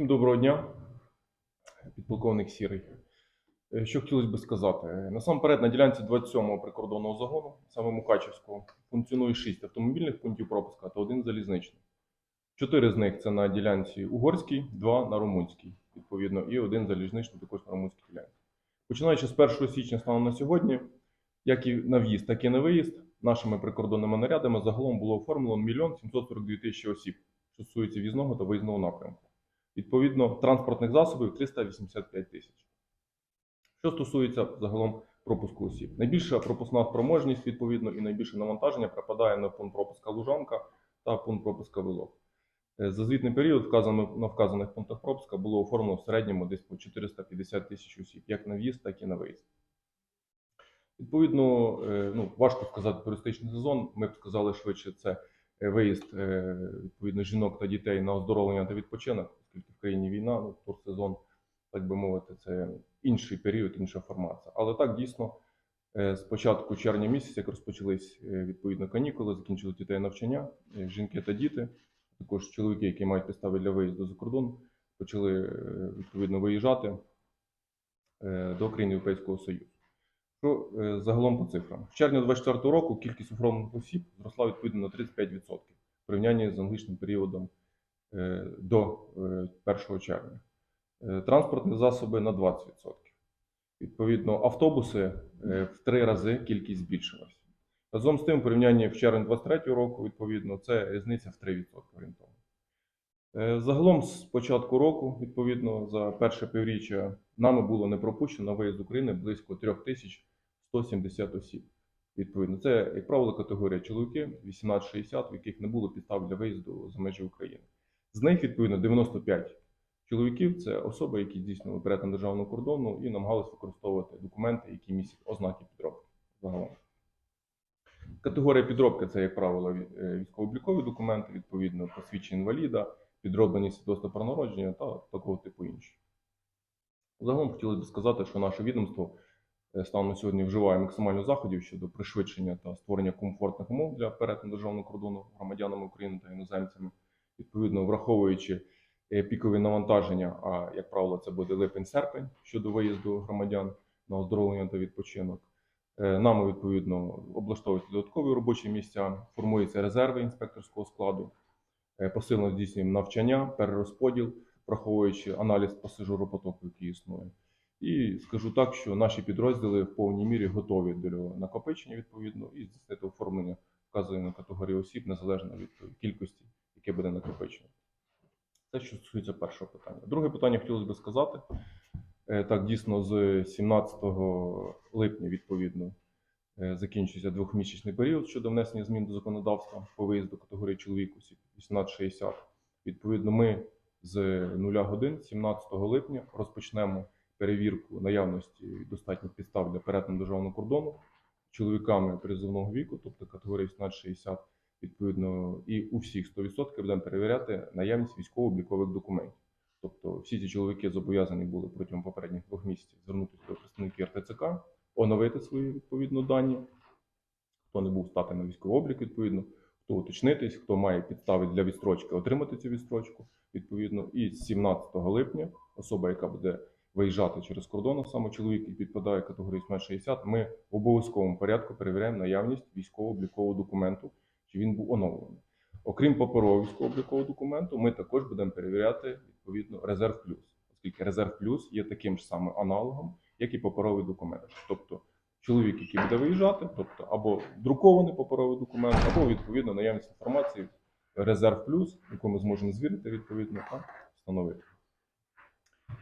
Доброго дня, підполковник Сірий. Е, Що хотілося би сказати? Насамперед, на ділянці 27-го прикордонного загону, саме Мукачівського, функціонує 6 автомобільних пунктів пропуска та один залізничний. Чотири з них це на ділянці Угорській, два на Румунській, відповідно, і один залізничний також на Румунській ділянці. Починаючи з 1 січня станом на сьогодні, як і на в'їзд, так і на виїзд, нашими прикордонними нарядами загалом було оформлено 1 мільйон 742 тисячі осіб, що стосується в'їзного та виїзного напрямку. Відповідно, транспортних засобів 385 тисяч. Що стосується загалом пропуску осіб, найбільша пропускна спроможність, відповідно, і найбільше навантаження припадає на пункт пропуска Лужанка та пункт пропуска Вилок. Е, За звітний період вказано, на вказаних пунктах пропуска було оформлено в середньому десь по 450 тисяч осіб, як на в'їзд, так і на виїзд. Відповідно, е, ну, важко сказати туристичний сезон. Ми б сказали швидше, це виїзд е, відповідно жінок та дітей на оздоровлення та відпочинок, оскільки в країні війна, ну, турсезон, так би мовити, це інший період, інша формація. Але так дійсно е, з початку червня місяця, як розпочались е, відповідно канікули, закінчили дітей навчання, е, жінки та діти, також чоловіки, які мають підстави для виїзду за кордон, почали е, відповідно виїжджати е, до країн Європейського Союзу. Що е, загалом по цифрам? В червні 2024 року кількість оформлених осіб зросла відповідно на 35% в порівнянні з аналогічним періодом е, до е, 1 червня. Е, Транспортні засоби на 20%. Відповідно, автобуси в три рази кількість збільшилась. Разом з тим, в порівнянні в червень 2023 року, відповідно, це різниця в 3% орієнтовно. Е, Загалом з початку року, відповідно, за перше півріччя нами було не пропущено на виїзд України близько 3170 осіб. Відповідно, це, як правило, категорія чоловіки 18-60, в яких не було підстав для виїзду за межі України. З них, відповідно, 95 чоловіків це особи, які здійснювали перетин державного кордону і намагалися використовувати документи, які містять ознаки підробки. Загалом. Категорія підробки це, як правило, е, військово-облікові документи, відповідно, посвідчення інваліда, підроблені свідоцтва про народження та такого типу інші. Загалом хотілося б сказати, що наше відомство е, станом сьогодні вживає максимально заходів щодо пришвидшення та створення комфортних умов для перетину державного кордону громадянами України та іноземцями, відповідно враховуючи е, пікові навантаження, а як правило, це буде липень-серпень щодо виїзду громадян на оздоровлення та відпочинок. Е, Нами відповідно облаштовуються додаткові робочі місця, формуються резерви інспекторського складу, посилено здійснюємо навчання, перерозподіл, враховуючи аналіз пасажиропотоку, який існує. І скажу так, що наші підрозділи в повній мірі готові до накопичення відповідно і здійснити оформлення вказаної категорії осіб незалежно від кількості, яке буде накопичено. Це що стосується першого питання. Друге питання хотілося би сказати. Е, Так, дійсно, з 17 липня, відповідно, е, закінчується двохмісячний період щодо внесення змін до законодавства по виїзду категорії чоловік осіб 18-60. Відповідно, ми з 0 годин 17 липня розпочнемо перевірку наявності достатніх підстав для перетину державного кордону чоловіками призовного віку, тобто категорії 18-60, відповідно, і у всіх 100% будемо перевіряти наявність військово-облікових документів. Тобто всі ці чоловіки зобов'язані були протягом попередніх двох місяців звернутися до представників РТЦК, оновити свої відповідно дані, хто не був стати на військовий облік, відповідно, хто уточнитись, хто має підстави для відстрочки, отримати цю відстрочку. Відповідно, і з 17 липня особа, яка буде виїжджати через кордон, саме чоловік, який підпадає категорії 60, ми в обов'язковому порядку перевіряємо наявність військово-облікового документу, чи він був оновлений. Окрім паперового військово-облікового документу, ми також будемо перевіряти відповідно резерв плюс, оскільки резерв плюс є таким ж самим аналогом, як і паперовий документ. Тобто чоловік, який буде виїжджати, тобто або друкований паперовий документ, або відповідно наявність інформації резерв плюс, яку ми зможемо звірити відповідно та встановити.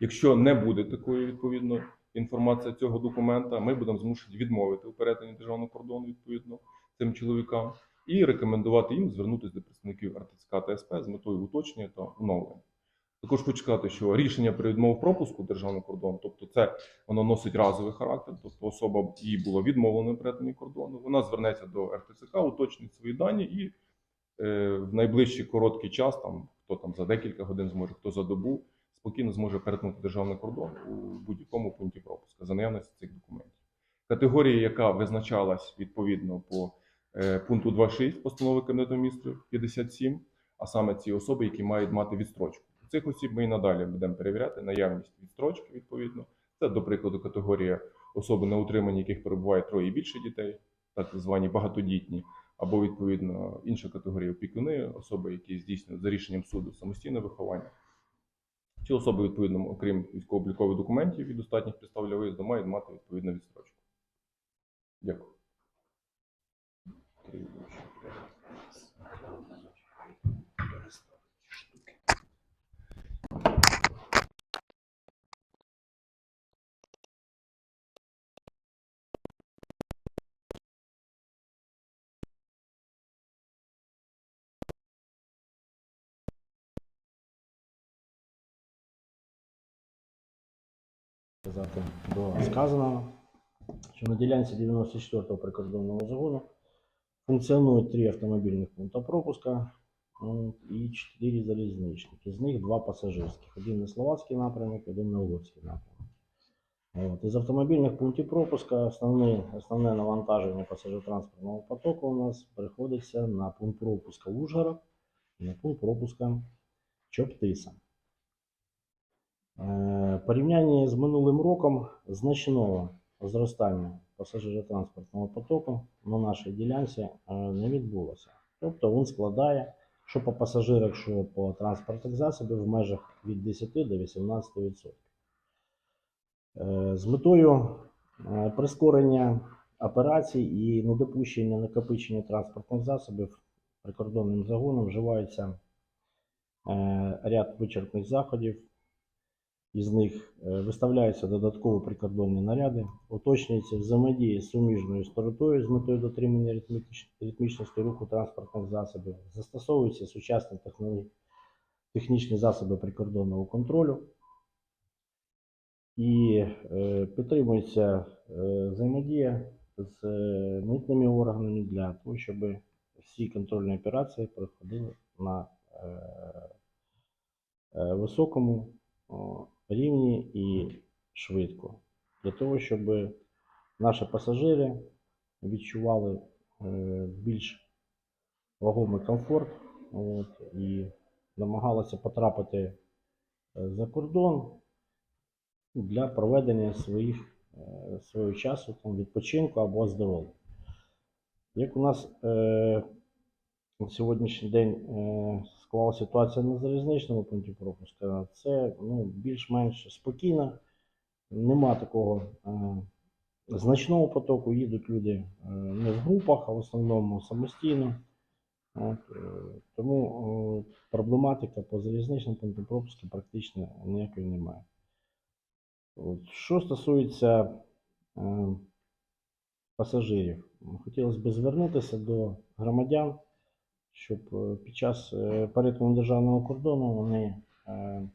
Якщо не буде такої відповідно інформації цього документа, ми будемо змушені відмовити у перетині державного кордону відповідно цим чоловікам і рекомендувати їм звернутися до представників РТЦК та СП з метою уточнення та оновлення. Також хочу сказати, що рішення про відмову пропуску державного кордону, тобто це воно носить разовий характер, тобто особа їй було відмовлено при перетині кордону, вона звернеться до РТЦК, уточнить свої дані і е, в найближчий короткий час, там хто там за декілька годин зможе, хто за добу, спокійно зможе перетнути державний кордон у будь-якому пункті пропуска за наявності цих документів. Категорія, яка визначалась відповідно по е, пункту 2.6 постанови Кабінету міністрів 57, а саме ці особи, які мають мати відстрочку цих осіб ми і надалі будемо перевіряти наявність відстрочки відповідно. Це, до прикладу, категорія особи на утриманні, яких перебуває троє і більше дітей, так звані багатодітні, або відповідно інша категорія опікуни, особи, які здійснюють за рішенням суду самостійне виховання. Ці особи, відповідно, окрім військово-облікових документів і достатніх підстав для виїзду, мають мати відповідну відстрочку. Дякую. Сказати до сказаного, що на ділянці 94-го прикордонного загону функціонують три автомобільних пункти пропуска і чотири залізничники. З них два пасажирських. Один на словацький напрямок, один на угорський напрямок. От. Із автомобільних пунктів пропуска основне, основне навантаження пасажиртранспортного потоку у нас приходиться на пункт пропуска Ужгород і на пункт пропуска Чоптиса. Е, Порівнянні з минулим роком значного зростання пасажиротранспортного потоку на нашій ділянці е, не відбулося. Тобто він складає, що по пасажирах, що по транспортних засобів в межах від 10 до 18%. Е, З метою прискорення операцій і недопущення накопичення транспортних засобів прикордонним загоном вживається ряд вичерпних заходів. Із них е, виставляються додаткові прикордонні наряди, уточнюється взаємодія з суміжною стороною з метою дотримання ритмічності руху транспортних засобів, застосовуються сучасні технічні засоби прикордонного контролю і е, підтримується е, взаємодія з митними органами для того, щоб всі контрольні операції проходили на високому рівні і швидко. Для того, щоб наші пасажири відчували е, більш вагомий комфорт от, і намагалися потрапити е, за кордон для проведення своїх, е, свого часу там, відпочинку або оздоровлення. Як у нас е, на сьогоднішній день склалася ситуація на залізничному пункті пропуска, це ну, більш-менш спокійно. Нема такого е, значного потоку, їдуть люди е, не в групах, а в основному самостійно. От, е, тому е, проблематика по залізничним пунктам пропуску практично ніякої немає. От, що стосується е, пасажирів, хотілося б звернутися до громадян щоб е, під час е, перетину державного кордону вони е,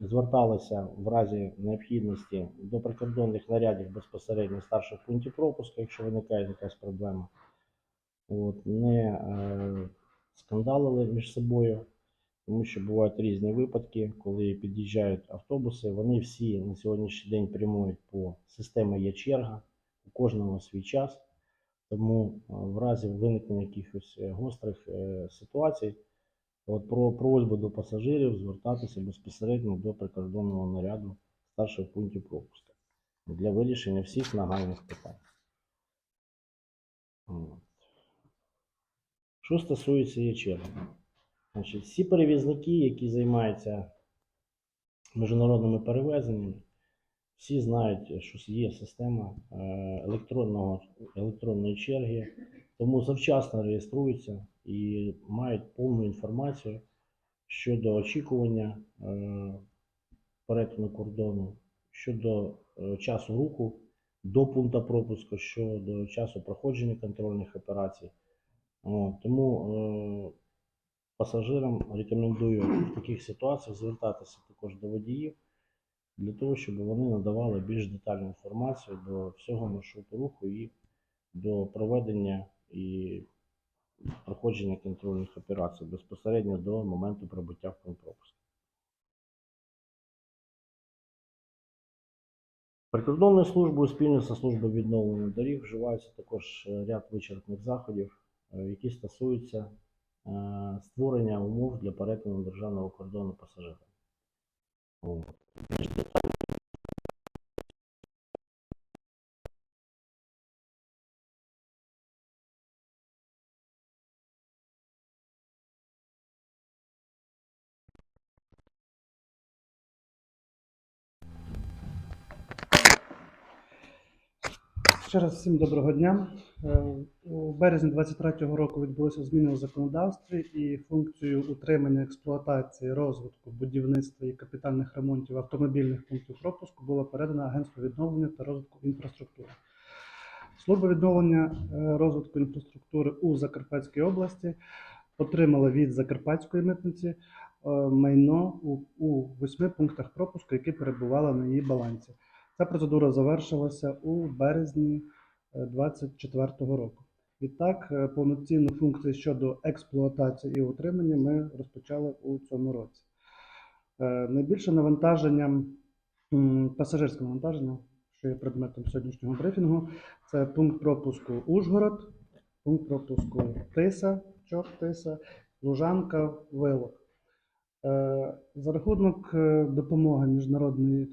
зверталися в разі необхідності до прикордонних нарядів безпосередньо старших пунктів пропуску, якщо виникає якась проблема. От, не скандалили між собою, тому що бувають різні випадки, коли під'їжджають автобуси. Вони всі на сьогоднішній день прямують по системі є черга, у кожного свій час. Тому в разі виникнення якихось е, гострих е, ситуацій, от про просьбу до пасажирів звертатися безпосередньо до прикордонного наряду старших пунктів пропуску для вирішення всіх нагальних питань. Що стосується ЄЧР, значить, всі перевізники, які займаються міжнародними перевезеннями, всі знають, що є система е, електронного, електронної черги, тому завчасно реєструються і мають повну інформацію щодо очікування е, перетину кордону, щодо е, часу руху до пункту пропуску, щодо часу проходження контрольних операцій. Тому пасажирам рекомендую в таких ситуаціях звертатися також до водіїв для того, щоб вони надавали більш детальну інформацію до всього маршруту руху і до проведення і проходження контрольних операцій безпосередньо до моменту прибуття в пункт. Прикордонною службою спільно зі службою відновлення доріг вживається також е, ряд вичерпних заходів, е, які стосуються е, створення умов для перетину державного кордону пасажирам. Ще раз всім доброго дня. Е, У березні 2023 року відбулися зміни у законодавстві і функцію утримання, експлуатації, розвитку, будівництва і капітальних ремонтів автомобільних пунктів пропуску було передано Агентству відновлення та розвитку інфраструктури. Служба відновлення е, розвитку інфраструктури у Закарпатській області отримала від Закарпатської митниці е, майно у восьми пунктах пропуску, які перебували на її балансі. Ця процедура завершилася у березні 2024 року. Відтак, е, повноцінну функцію щодо експлуатації і утримання ми розпочали у цьому році. Е, Найбільше навантаження, пасажирське навантаження, що є предметом сьогоднішнього брифінгу, це пункт пропуску Ужгород, пункт пропуску Тиса, Чоп Тиса, Лужанка, Вилок. Е, За рахунок е, допомоги міжнародної е,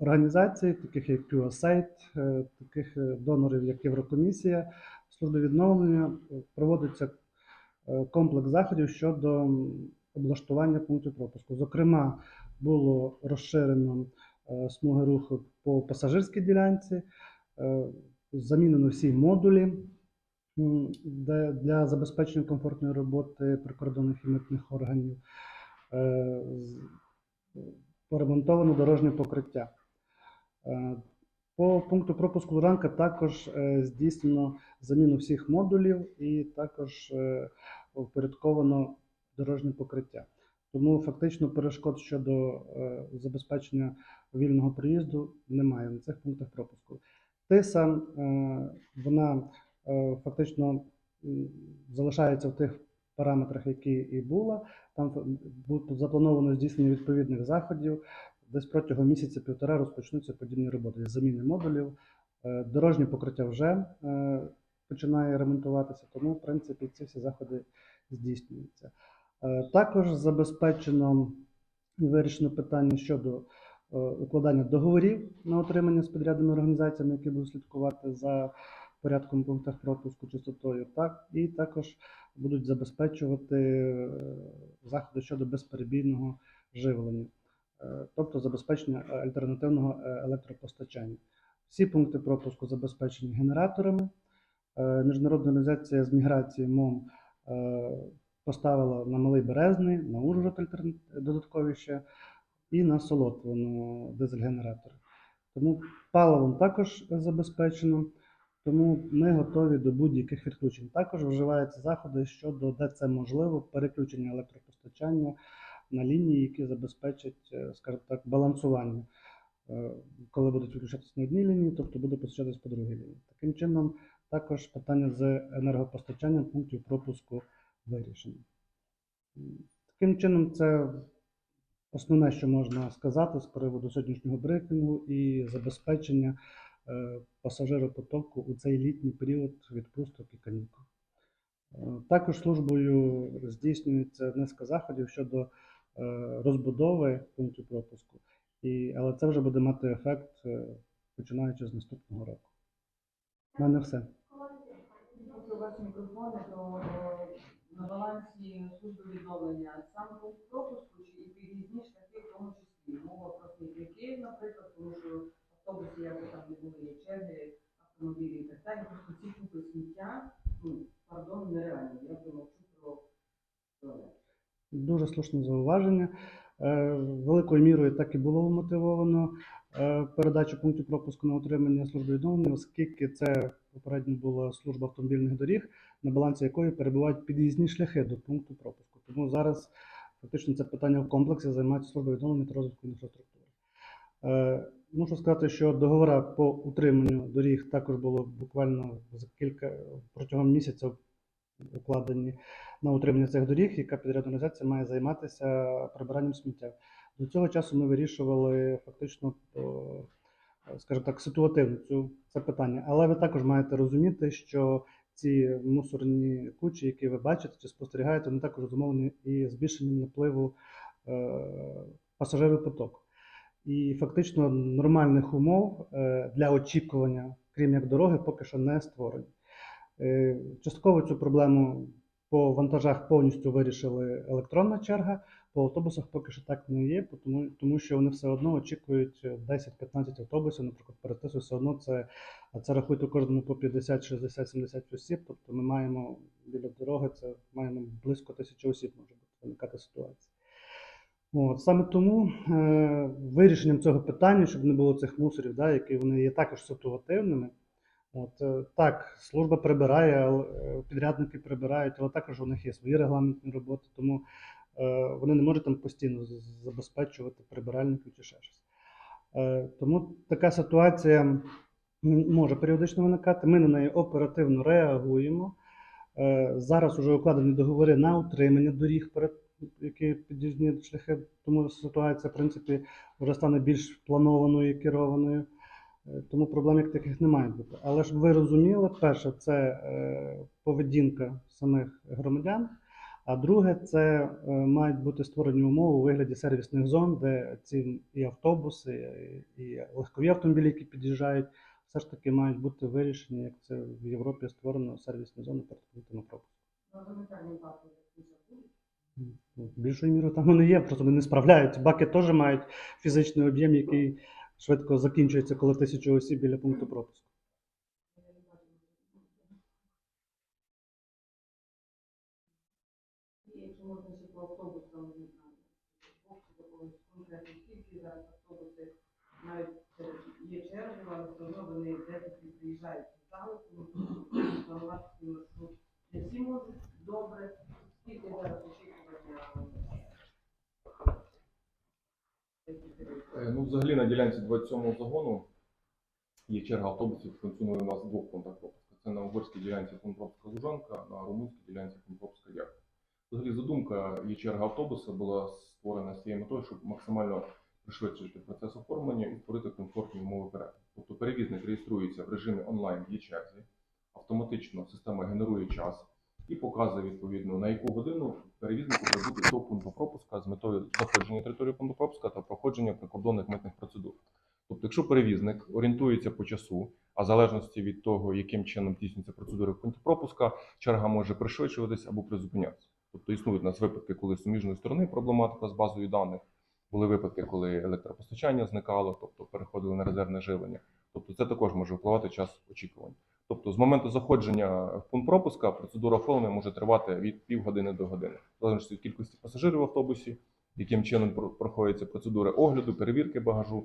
організацій, таких як QSAID, е, таких е, донорів, як Єврокомісія, служби відновлення, проводиться е, комплекс заходів щодо облаштування пунктів пропуску. Зокрема, було розширено смуги руху по пасажирській ділянці, замінено всі модулі для забезпечення комфортної роботи прикордонних і митних органів. Поремонтовано дорожнє покриття. Е, По пункту пропуску Луранка також е, здійснено заміну всіх модулів і також е, впорядковано дорожнє покриття. Тому фактично перешкод щодо забезпечення вільного проїзду немає на цих пунктах пропуску. Тиса вона фактично залишається в тих параметрах, які і була. Там заплановано здійснення відповідних заходів. Десь протягом місяця-півтора розпочнуться подібні роботи з заміни модулів. Е, Дорожнє покриття вже е, починає ремонтуватися, тому, в принципі, ці всі заходи здійснюються. Е, Також забезпечено і вирішено питання щодо укладання договорів на отримання з підрядними організаціями, які будуть слідкувати за порядком пунктах пропуску чистотою, так і також будуть забезпечувати е, заходи щодо безперебійного живлення, е, тобто забезпечення альтернативного е, електропостачання. Всі пункти пропуску забезпечені генераторами. Міжнародна організація з міграції МОМ поставила на Малий Березний, на Ужгород додаткові ще і на Солотвину дизель-генератори. Тому паливом також забезпечено. Тому ми готові до будь-яких відключень. Також вживаються заходи щодо, де це можливо, переключення електропостачання на лінії, які забезпечать, е, скажімо так, балансування, Е, коли будуть відключатися на одній лінії, тобто буде постачатись по другій лінії. Таким чином, також питання з енергопостачанням пунктів пропуску вирішено. Таким чином, це основне, що можна сказати з приводу сьогоднішнього брифінгу і забезпечення пасажиропотоку у цей літній період відпусток і канікул. Е, Також службою здійснюється низка заходів щодо е, розбудови пунктів пропуску, і, але це вже буде мати ефект е, починаючи з наступного року. У мене все. На балансі служби відновлення саме пропуску чи і під'їзні шляхи в тому числі. Мова про смітники, наприклад, тому що автобуси, як там не були, черги, автомобілі і так далі. Просто ці купи сміття, ну, пардон, нереально. Я вже мовчу про. Дуже слушне зауваження. Е, Великою мірою так і було вмотивовано е, передачу пунктів пропуску на отримання служби відновлення, оскільки це попередньо була служба автомобільних доріг, на балансі якої перебувають під'їзні шляхи до пункту пропуску. Тому зараз фактично це питання в комплексі займається служба відновлення та розвитку інфраструктури. Е, Мушу сказати, що договори по утриманню доріг також було буквально за кілька протягом місяців укладені на утримання цих доріг, яка підрядна організація має займатися прибиранням сміття. До цього часу ми вирішували фактично, скажімо так, ситуативно цю це питання. Але ви також маєте розуміти, що ці мусорні кучі, які ви бачите чи спостерігаєте, вони також зумовлені і збільшенням напливу е, пасажиропотоку. І фактично нормальних умов е, для очікування, крім як дороги, поки що не створені. Е, Частково цю проблему по вантажах повністю вирішили електронна черга. По автобусах поки що так не є, тому, тому що вони все одно очікують е, 10-15 автобусів, наприклад, перед тису все одно це, а це рахуйте кожному по 50, 60, 70 осіб. Тобто ми маємо біля дороги, це маємо близько тисячі осіб може бути виникати ситуація. От, саме тому е, вирішенням цього питання, щоб не було цих мусорів, да, які вони є також ситуативними. От, е, так, служба прибирає, е, підрядники прибирають, але також у них є свої регламентні роботи, тому е, вони не можуть там постійно забезпечувати прибиральників чи ще щось. Е, тому така ситуація може періодично виникати. Ми на неї оперативно реагуємо. Е, Зараз вже укладені договори на утримання доріг, перед які під'їзні шляхи, тому ситуація, в принципі, вже стане більш планованою і керованою. Е, Тому проблем як таких не має бути. Але щоб ви розуміли, перше, це е, поведінка самих громадян. А друге, це е, мають бути створені умови у вигляді сервісних зон, де ці і автобуси, і легкові автомобілі, які під'їжджають, все ж таки мають бути вирішені, як це в Європі створено сервісні зони перед пунктами пропуску. Ну, Більшою мірою там вони є, просто вони не справляються. Баки теж мають фізичний об'єм, який швидко закінчується, коли тисячу осіб біля пункту пропуску. Якщо можна ще по автобусам, скільки зараз автобуси навіть є черги, але все одно вони декілька приїжджають в зали, тому що планувати свій маршрут. Не всі можуть добре, скільки зараз очікування. Е, Ну, взагалі на ділянці 27-го загону є черга автобусів, функціонує у нас двох пунктах. Це на угорській ділянці пункт пропуска Лужанка, на румунській ділянці пункт пропуска Взагалі задумка є черга автобуса була створена з цією метою, щоб максимально пришвидшити процес оформлення і створити комфортні умови перетину. Тобто перевізник реєструється в режимі онлайн в черзі, автоматично система генерує час і показує відповідно на яку годину перевізнику прибути до пункту пропуска з метою заходження території пункту пропуска та проходження прикордонних митних процедур. Тобто, якщо перевізник орієнтується по часу, а в залежності від того, яким чином здійснюються процедури в пункті пропуска, черга може пришвидшуватись або призупинятися. Тобто існують у нас випадки, коли суміжної сторони проблематика з базою даних, були випадки, коли електропостачання зникало, тобто переходили на резервне живлення. Тобто це також може впливати час очікування. Тобто з моменту заходження в пункт пропуска процедура оформлення може тривати від півгодини до години, в залежності від кількості пасажирів в автобусі, яким чином проходяться процедури огляду, перевірки багажу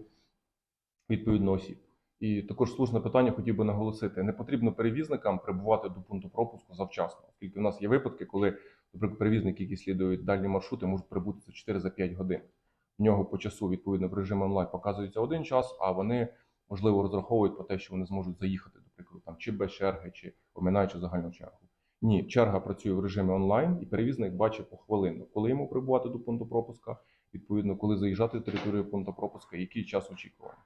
відповідно осіб. І також слушне питання хотів би наголосити: не потрібно перевізникам прибувати до пункту пропуску завчасно, оскільки в нас є випадки, коли, наприклад, перевізники, які слідують дальні маршрути, можуть прибути за 4 за 5 годин. В нього по часу відповідно в режимі онлайн показується один час, а вони можливо розраховують про те, що вони зможуть заїхати, до прикладу, там чи без черги, чи оминаючи загальну чергу. Ні, черга працює в режимі онлайн, і перевізник бачить похвилинно, коли йому прибувати до пункту пропуска, відповідно, коли заїжджати на територію пункту пропуска, який час очікування.